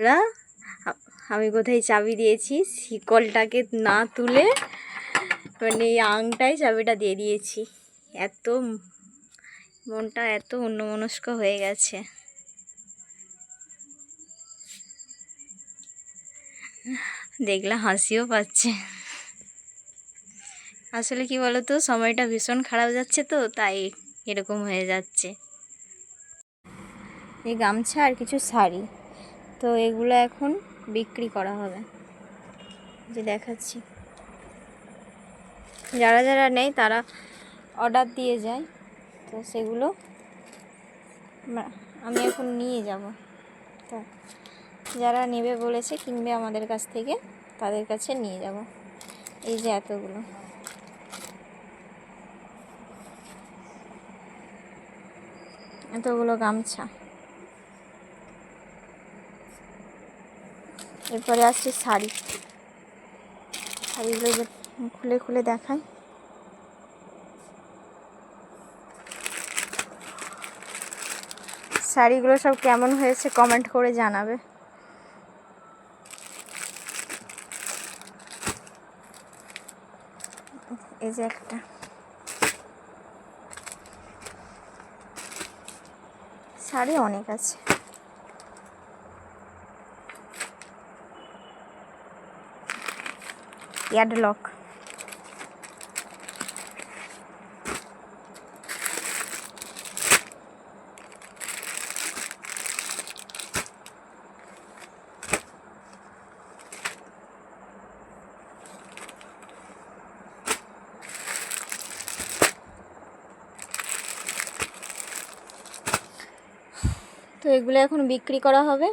রা আমি কোথায় চাবি দিয়েছি? শিকলটাকে না তুলে মানে এই আংটায় চাবিটা দিয়ে দিয়েছি। এত মনটা এত অন্যমনস্ক হয়ে গেছে। দেখলে হাসিও পাচ্ছে। আসলে কি বলতো, সময়টা ভীষণ খারাপ যাচ্ছে তো, তাই এরকম হয়ে যাচ্ছে। এই গামছা আর কিছু শাড়ি। তো এগুলো এখন বিক্রি করা হবে। যে দেখাচ্ছি। যারা যারা নেই তারা অর্ডার দিয়ে যায়। তো সেগুলো আমি এখন নিয়ে যাব। তো যারা নেবে বলেছে কিনবে আমাদের কাছ থেকে, তাদের কাছে নিয়ে যাব। এই যে এতগুলো। এতগুলো গামছা। এরপরে আসছে শাড়ি। শাড়িগুলো খুলে খুলে দেখায় শাড়িগুলো সব কেমন হয়েছে কমেন্ট করে জানাবে। এই যে একটা। শাড়ি অনেক আছে। ইয়াডলক তো এগুলো এখন বিক্রি করা হবে।